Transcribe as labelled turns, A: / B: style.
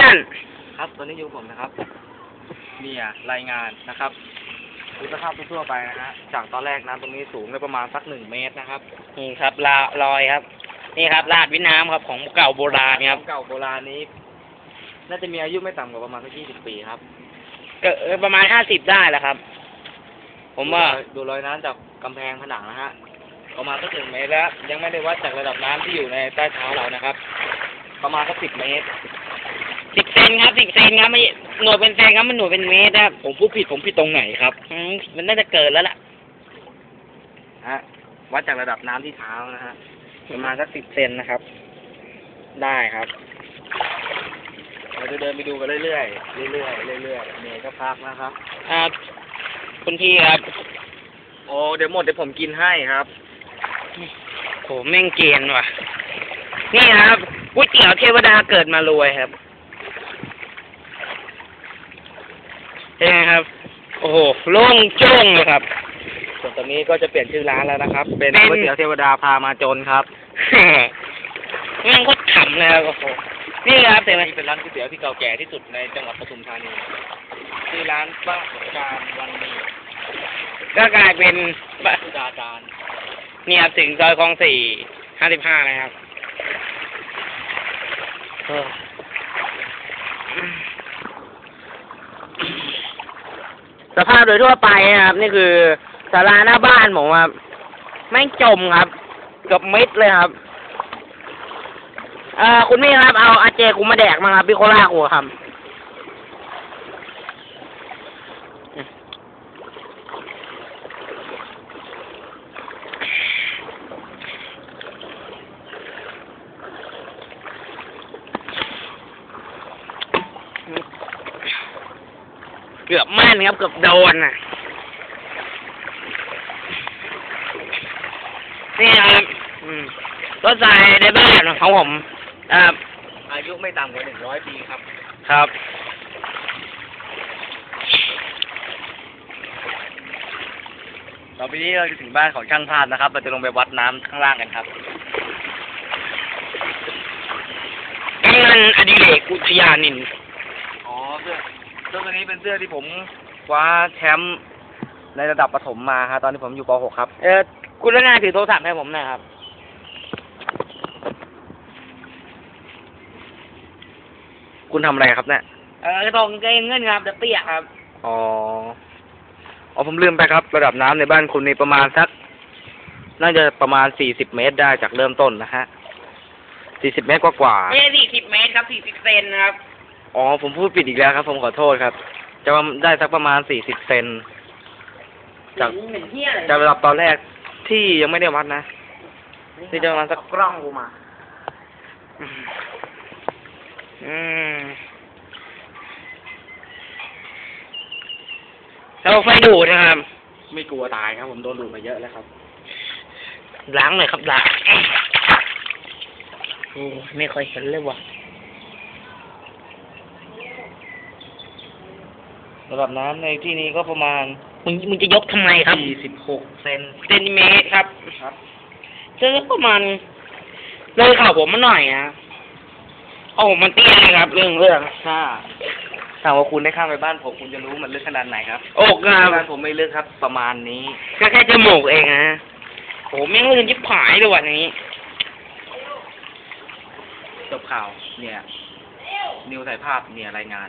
A: ชั่น
B: ครับ ตอนนี้อยู่ผมนะครับ เนี่ยรายงานนะครับดูสภาพทั่วๆไปนะฮะ จากตอนแรกน้ำตรงนี้สูงได้ประมาณสักหนึ่งเมตรนะครับ
A: นี่ครับลาลอยครับ นี่ครับลาดวิน้ำครับของเก่าโบราณครับ
B: เก่าโบราณนี้ น่าจะมีอายุไม่ต่ำกว่าประมาณสักยี่สิบปีครับ
A: เกิดประมาณห้าสิบได้แหละครับ ผมว่า
B: ดูรอยน้ำจากกำแพงผนังนะฮะประมาณสักหนึ่งเมตรแล้ว ยังไม่ได้วัดจากระดับน้ำที่อยู่ในใต้เท้าเรานะครับ ประมาณสักสิบเมตร
A: สิบเซน ครับสิบเซนครับไม่หน่วยเป็นเซนครับมันหน่วยเป็นเมตรครับ
B: ผมพูดผิดผมผิดตรงไหนครับ
A: อืมมันน่าจะเกิดแล้วล่ะ
B: ฮะวัดจากระดับน้ำที่เท้านะฮะ
A: ประมาณสักสิบเซนนะครับ ได้ครับ
B: เราจะเดินไปดูกันเรื่อยๆเรื่อยๆเรื่อยๆเหนื่อยก็พักนะครับ
A: ครับคุณพี่ครับ
B: โอ้เดี๋ยวหมดเดี๋ยวผมกินให้ครับ
A: โหแม่งเกรียนว่ะ นี่ครับก๋วยเตี๋ยวเทวดาเกิดมารวยครับ เห็นไหมครับ โอ้โหโล่งโจ้งเลยครับ
B: ส่วนตอนนี้ก็จะเปลี่ยนชื่อร้านแล้วนะครับ เป็น
A: เป็น
B: ก๋วยเตี๋ยวเทวดาพามาจนครับ
A: แม่งโคตรขำเลยครับโอ้โหนี่ครับเห็นไหม
B: นี่เป็นร้านก๋วยเตี๋ยวที่เก่าแก่ที่สุดในจังหวัดปทุมธานีชื่อร้านบ้านสงกรารวันนี้
A: ก็กลายเป็น
B: สุดาจารย์
A: นี่ครับถึงซอยคลองสี่ห้าสิบห้านะครับเออ สภาพโดยทั่วไปนะครับนี่คือศาลาหน้าบ้านผมครับแม่งจมครับเกือบมิดเลยครับ เอ่อคุณพี่ครับเอาอาเจกูมาแดกมาครับพี่โคล่ากูครับ เกือบแม่นครับเกือบโดนอะนี่ครับอืมรถไฟในบ้านของผมครับ
B: อายุไม่ต่ำกว่าหนึ่งร้อยปีครับ
A: ครับ
B: ต่อไปนี้เราจะถึงบ้านของช่างภาพนะครับ เราจะลงไปวัดน้ำข้างล่างกันครับ
A: นี่มันอดิเรกอุทยานิน
B: อ๋อเสื้อ เสื้อตัวนี้เป็นเสื้อที่ผมคว้าแชมป์ในระดับประถมมาครับตอนที่ผมอยู่ป .6 ครับ
A: เออคุณละนาถือโทรศัพท์ให้ผมหน่อยครับ
B: คุณทำอะไรครับเนี่ย
A: เออกระทงเกงเงินครับเดี๋ยวเปียกครับ
B: อ๋ออ๋อผมลืมไปครับ ระดับน้ำในบ้านคุณนี่ประมาณสัก น่าจะประมาณสี่สิบเมตรได้จากเริ่มต้นนะฮะสี่สิบเมตรกว่าๆ
A: ไม่ใช่สี่สิบเมตรครับสี่สิบเซนนะครับ
B: อ๋อ ผมพูดผิดอีกแล้วครับ ผมขอโทษครับ จะว่าได้สักประมาณสี่สิบเซน จาก
A: เหม็นเที่ยเลย
B: จากระดับตอนแรกที่ยังไม่ได้วัดนะ นี่จะประมาณสัก
A: กล้องกูมา อืมเราไฟดูดนะครับ
B: ไม่กลัวตายครับ ผมโดนดูดมาเยอะแล้วครับ
A: ล้างหน่อยครับล้างโอ้ไม่เคยเห็นเลยว่ะ
B: ระดับน้ำในที่นี้ก็ประมาณ
A: มึงมึงจะยกทำไมครับ
B: สี่สิบหกเซน
A: เซนติเมตรครับ
B: ครับ
A: เจอประมาณเลยเข่าผมมาหน่อยนะโอ้มันเตี้ยเลยครับ เรื่องเรื่อง
B: ถ้าถ้าว่าคุณได้ข้ามไปบ้านผมคุณจะรู้มันลึกขนาดไหนครับ
A: อกครั
B: บ้าน
A: บ
B: ผมไม่ลึกครับ ประมาณนี้
A: ก็แค่จมูกเองนะโหแม่งลื่นยิบผายเลยวันนี้
B: จบข่าวเนี่ย นิวถ่ายภาพเนี่ยรายงาน